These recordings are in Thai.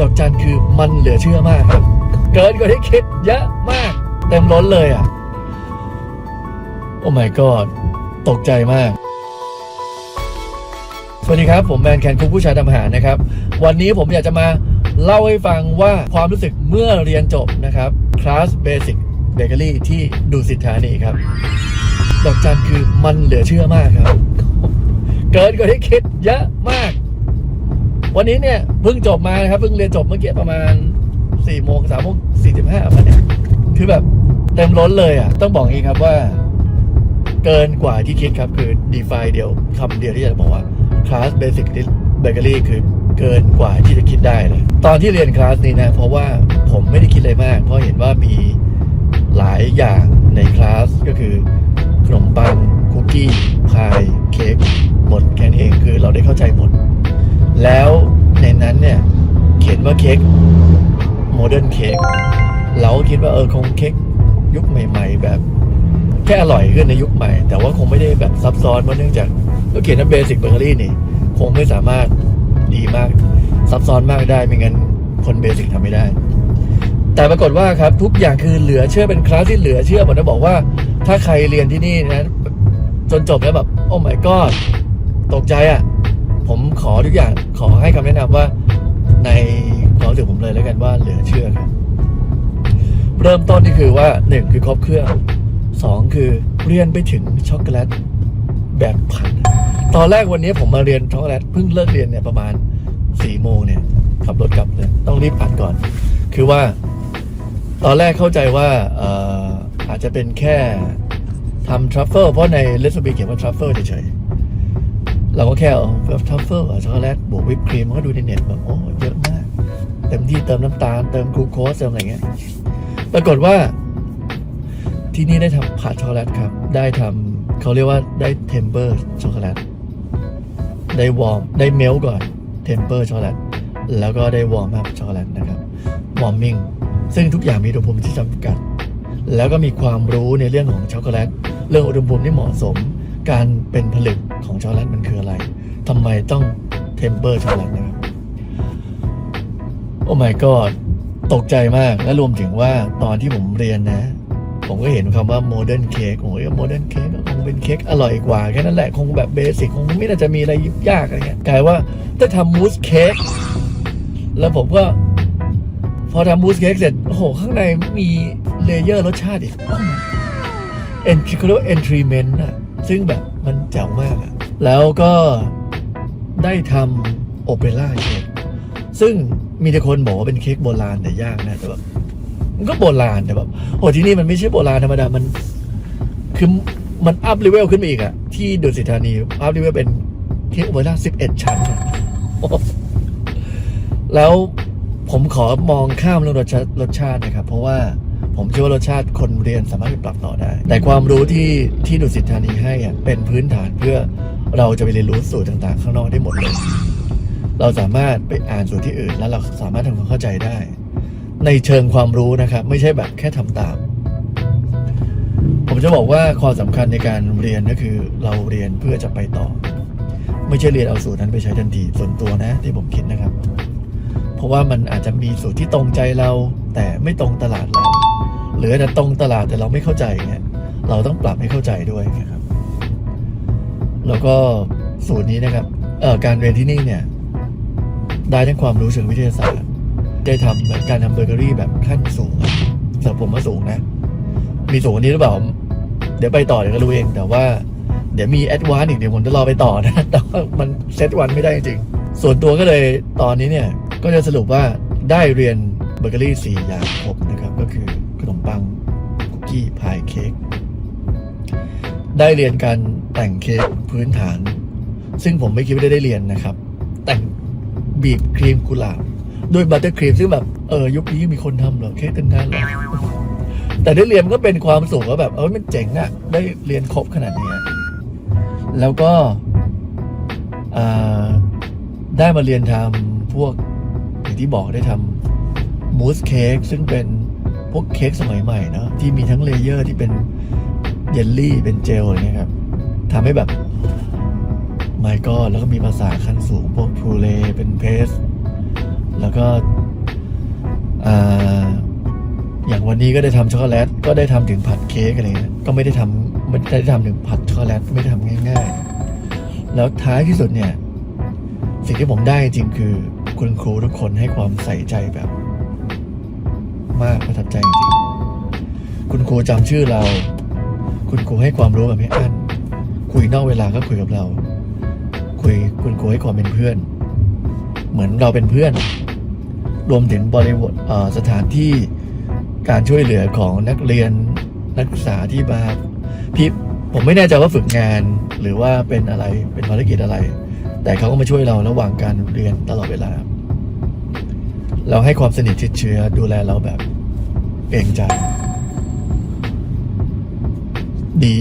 ดอกจันคือมันเหลือเชื่อมากครับ เกินกว่าที่คิดเยอะมาก เต็มล้นเลยอะ โอ้ my god ตกใจมาก สวัสดีครับ ผมแมนแคนคุกผู้ชายทำอาหารนะครับ วันนี้ผมอยากจะมาเล่าให้ฟังว่าความรู้สึกเมื่อเรียนจบนะครับคลาสเบสิกเบเกอรี่ที่ดูสิทธานีครับ ดอกจันคือมันเหลือเชื่อมากครับ เกินกว่าที่คิดเยอะมาก วันนี้เนี่ยเพิ่งจบมานะครับเพิ่งเรียนจบเมื่อกี้ประมาณสี่โมงสามโมงสี่สิบห้าประมาณเนี้ยคือแบบเต็มล้นเลยอะ ต้องบอกเองครับว่า เกินกว่าที่คิดครับคือ define เดียวคำเดียวที่จะบอกว่า class basic bakery คือเกินกว่าที่จะคิดได้เลย ตอนที่เรียนคลาสนี้นะ เพราะว่าผมไม่ได้คิดอะไรมาก เพราะเห็นว่ามีหลายอย่างในคลาสก็คือขนมปังคุกกี้พายเค้กหมดแค่นี้เองคือเราได้เข้าใจหมด แล้วในนั้นเนี่ย เขียนว่าเค้กโมเดิร์นเค้กเราก็คิดว่าเออคงเค้กยุคใหม่ ๆ แบบ แค่อร่อยขึ้นในยุคใหม่ แต่ว่าคงไม่ได้แบบซับซ้อนเพราะเนื่องจากก็เขียนว่าเบสิกเบเกอรี่นี่ คงไม่สามารถดีมาก ซับซ้อนมากได้ไม่งั้นคนเบสิกทำไม่ได้ แต่ปรากฏว่าครับทุกอย่างคือเหลือเชื่อเป็นคลาสที่เหลือเชื่อผมจะบอกว่า ถ้าใครเรียนที่นี่นะจนจบแล้วแบบ โอ้ my god ตกใจอะ ผมขอทุกอย่างขอให้คำแนะนำว่าในความรู้สึกผมเลยแล้วกันว่าเหลือเชื่อครับ เริ่มต้นนี่คือว่าหนึ่งคือครบเครื่องสองคือเรียนไปถึงช็อกโกแลตแบบผัดตอนแรกวันนี้ผมมาเรียนช็อกโกแลตเพิ่งเลิกเรียนเนี่ยประมาณสี่โมงเนี่ยขับรถกลับเลยต้องรีบผัดก่อน คือว่า ตอนแรกเข้าใจว่าเอ่ออาจจะเป็นแค่ทำทรัฟเฟิลเพราะในเลสบีเขียนว่าทรัฟเฟิลเฉยๆ เราก็แค่เอาแบบทัฟเฟิลกับช็อกโกแลตบวกวิปครีมมันก็ดูในเน็ตแบบโอ้เยอะมาก เต็มที่เติมน้ำตาล เติมกลูโคสเติมอะไรเงี้ยปรากฏว่า ที่นี่ได้ทำผัดช็อกโกแลตครับ ได้ทำเขาเรียกว่าได้เทมเปอร์ช็อกโกแลตได้วอร์มได้เมลก่อนเทมเปอร์ช็อกโกแลตแล้วก็ได้วอร์มอัพช็อกโกแลตนะครับวอร์มมิ่งซึ่งทุกอย่างมีอุณหภูมิที่จำกัด แล้วก็มีความรู้ในเรื่องของช็อกโกแลตเรื่องอุณหภูมิที่เหมาะสม การเป็นผลึกของช็อกโกแลตมันคืออะไรทำไมต้องเทมเปอร์ช็อกโกแลตนะครับ โอ้ my god ตกใจมากและรวมถึงว่าตอนที่ผมเรียนนะ ผมก็เห็นคำว่าโมเดิร์นเค้กโอ้ยโมเดิร์นเค้กคงเป็นเค้กอร่อยกว่า แค่นั้นแหละ คงแบบเบสิกคงไม่น่าจะมีอะไรยิบยากอะไรเงี้ยกลายว่าถ้าทำมูสเค้กแล้วผมก็ พอทำมูสเค้กเสร็จ โอ้โห ข้างในมีเลเยอร์รสชาติอีกเอ็นเขาเรียกว่า entriment อะ ซึ่งแบบมันแจ๋วมากอะแล้วก็ได้ทำโอเปร่าเค้กซึ่งมีแต่คนบอกว่าเป็นเค้กโบราณแต่ยากนะแต่แบบมันก็โบราณแต่แบบโอ้ที่นี่มันไม่ใช่โบราณธรรมดา มันคือมันอัพเลเวลขึ้นไปอีกอะที่ดุสิตธานีอัพเลเวลเป็นเค้กโอเปร่าสิบเอ็ดชั้นแล้วผมขอมองข้ามเรื่องรสชาติรสชาตินะครับ เพราะว่า ผมเชื่อว่ารสชาติคนเรียนสามารถไปปรับต่อได้ แต่ความรู้ที่ที่ดุสิตธานีให้เป็นพื้นฐานเพื่อเราจะไปเรียนรู้สูตรต่างๆ ข้างนอกได้หมดเลย เราสามารถไปอ่านสูตรที่อื่น แล้วเราสามารถทำความเข้าใจได้ ในเชิงความรู้นะครับ ไม่ใช่แบบแค่ทำตาม ผมจะบอกว่าความสำคัญในการเรียนก็คือเราเรียนเพื่อจะไปต่อ ไม่ใช่เรียนเอาสูตรนั้นไปใช้ทันทีส่วนตัวนะที่ผมคิดนะครับ เพราะว่ามันอาจจะมีสูตรที่ตรงใจเรา แต่ไม่ตรงตลาดเรา หรืออาจจะตรงตลาดแต่เราไม่เข้าใจเนี่ยเราต้องปรับให้เข้าใจด้วยนะครับ แล้วก็สูตรนี้นะครับเอ่อการเรียนที่นี่เนี่ย ได้ทั้งความรู้เชิงวิทยาศาสตร์ได้ทำแบบการทำเบเกอรี่แบบขั้นสูงอะสำหรับผมว่าสูงนะ มีสูงกว่านี้หรือเปล่า เดี๋ยวไปต่อเดี๋ยวก็รู้เอง แต่ว่า เดี๋ยวมีแอดวานอีกเดี๋ยวผมจะรอไปต่อนะ แต่ว่ามันเซตวันไม่ได้จริง ส่วนตัวก็เลยตอนนี้เนี่ย ก็จะสรุปว่าได้เรียนเบเกอรี่สี่อย่างครบนะครับก็คือ นมปังคุกกี้พายเค้กได้เรียนการแต่งเค้กพื้นฐาน ซึ่งผมไม่คิดว่าได้เรียนนะครับ แต่งบีบครีมกุหลาบด้วยบัตเตอร์ครีมซึ่งแบบเออยุคนี้มีคนทำเหรอเค้กตั้งนานเหรอแต่ได้เรียนก็เป็นความสุขว่าแบบเออมันเจ๋งอะได้เรียนครบขนาดนี้ แล้วก็ได้มาเรียนทำพวกอย่างที่บอกได้ทำมูสเค้กซึ่งเป็น พวกเค้กสมัยใหม่เนาะที่มีทั้งเลเยอร์ที่เป็นเยลลี่เป็นเจลอะไรเงี้ยครับทำให้แบบไม่ก็แล้วก็มีภาษาขั้นสูงพวกพูเลเป็นเพสแล้วก็อย่างวันนี้ก็ได้ทำช็อกโกแลตก็ได้ทำถึงผัดเค้กอะไรเงี้ยก็ไม่ได้ทำไม่ได้ทำถึงผัดช็อกโกแลตไม่ได้ทำง่ายๆ แล้วท้ายที่สุดเนี่ย สิ่งที่ผมได้จริงคือคุณครูทุกคนให้ความใส่ใจแบบ มากประทับใจจริงๆคุณครูจำชื่อเรา คุณครูให้ความรู้แบบไม่อั้นคุยนอกเวลาก็คุยกับเรา คุยคุณครูให้ความเป็นเพื่อน เหมือนเราเป็นเพื่อน รวมถึงบริบทสถานที่การช่วยเหลือของนักเรียนนักศึกษาที่มาพี่ผมไม่แน่ใจว่าฝึกงานหรือว่าเป็นอะไรเป็นภารกิจอะไร แต่เขาก็มาช่วยเราระหว่างการเรียนตลอดเวลา เราให้ความสนิทชิดเชื้อดูแลเราแบบเกรงใจ ดี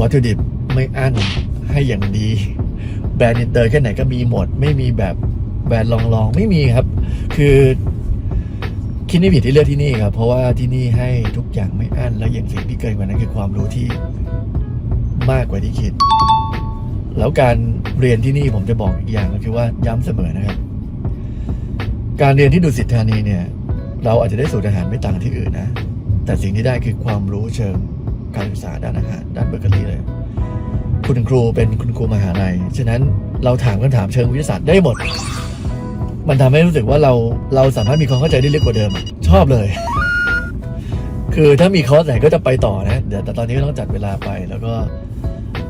วัตถุดิบไม่อั้นให้อย่างดี แบรนด์อินเตอร์แค่ไหนก็มีหมด ไม่มีแบบแบรนด์ลองๆ ไม่มีครับ คือ คิดไม่ผิดที่เลือกที่นี่ครับ เพราะว่าที่นี่ให้ทุกอย่างไม่อั้นแล้วอย่างสิ่งที่เกินกว่านั้นคือความรู้ที่มากกว่าที่คิด แล้วการเรียนที่นี่ผมจะบอกอีกอย่างก็คือว่าย้ำเสมอนะครับ การเรียนที่ดุสิตธานีเนี่ย เราอาจจะได้สูตรอาหารไม่ต่างที่อื่นนะ แต่สิ่งที่ได้คือความรู้เชิงการศึกษาด้านอาหารด้านเบเกอรี่เลย คุณครูเป็นคุณครูมหาลัย ฉะนั้นเราถามคำถามเชิงวิทยาศาสตร์ได้หมด มันทำให้รู้สึกว่าเราเราสามารถมีความเข้าใจได้ลึกกว่าเดิม ชอบเลย คือถ้ามีคอร์สไหนก็จะไปต่อนะ เดี๋ยวแต่ตอนนี้ก็ต้องจัดเวลาไป แล้วก็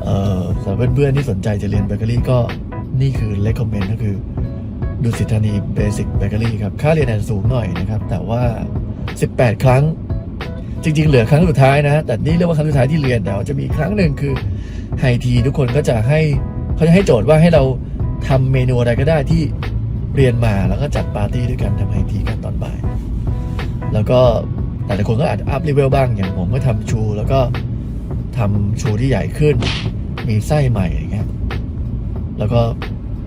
เออสำหรับเพื่อนๆที่สนใจจะเรียนเบเกอรี่ก็นี่คือเล c คอมเมนต์ก็คือ ดูสิทธานีเบสิกเบเกอรี่ครับ ค่าเรียนอาจจะสูงหน่อยนะครับ แต่ว่า 18 ครั้ง จริง ๆ เหลือครั้งสุดท้ายนะ แต่นี่เรียกว่าครั้งสุดท้ายที่เรียนแต่จะมีครั้งหนึ่งคือไฮทีทุกคนก็จะให้เขาจะให้โจทย์ว่าให้เราทำเมนูอะไรก็ได้ที่เรียนมาแล้วก็จัดปาร์ตี้ด้วยกันทำไฮทีกันตอนบ่าย แล้วก็แต่ละคนก็อาจจะอัพเลเวลบ้างอย่างผมก็ทำชูแล้วก็ทำชูที่ใหญ่ขึ้น มีไส้ใหม่อย่างเงี้ยแล้วก็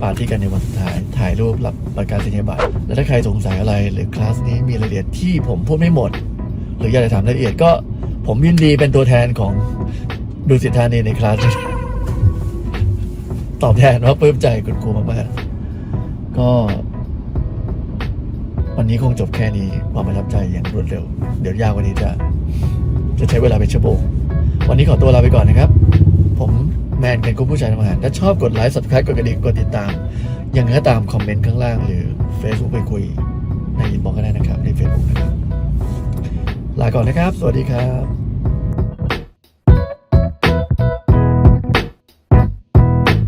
ปาร์ตี้กันในวันสุดท้าย ถ่ายรูปรับประกาศนียบัตรแล้วถ้าใครสงสัยอะไรหรือคลาสนี้มีรายละเอียดที่ผมพูดไม่หมด หรืออยากจะถามรายละเอียดก็ผมยินดีเป็นตัวแทนของดูสิทธานีในคลาสตอบแทนว่าปลื้มใจคุณครูมากๆก็ วันนี้คงจบแค่นี้ความประทับใจอย่างรวดเร็ว เดี๋ยวยาวกว่านี้จะ จะใช้เวลาเป็นชั่วโมงวันนี้ขอตัวลาไปก่อนนะครับ ผม แมนเป็นกุ๊ผู้ชายทำงาหารถ้าชอบกดไลค์ subscribe กดกระดิ่งกดติดตามยังไงก็ตามคอมเมนต์ข้างล่าง หรือ Facebook ไปคุยในอินบ็อกก็ได้นะครับใน Facebook นะครับ ลาก่อนนะครับ สวัสดีครับ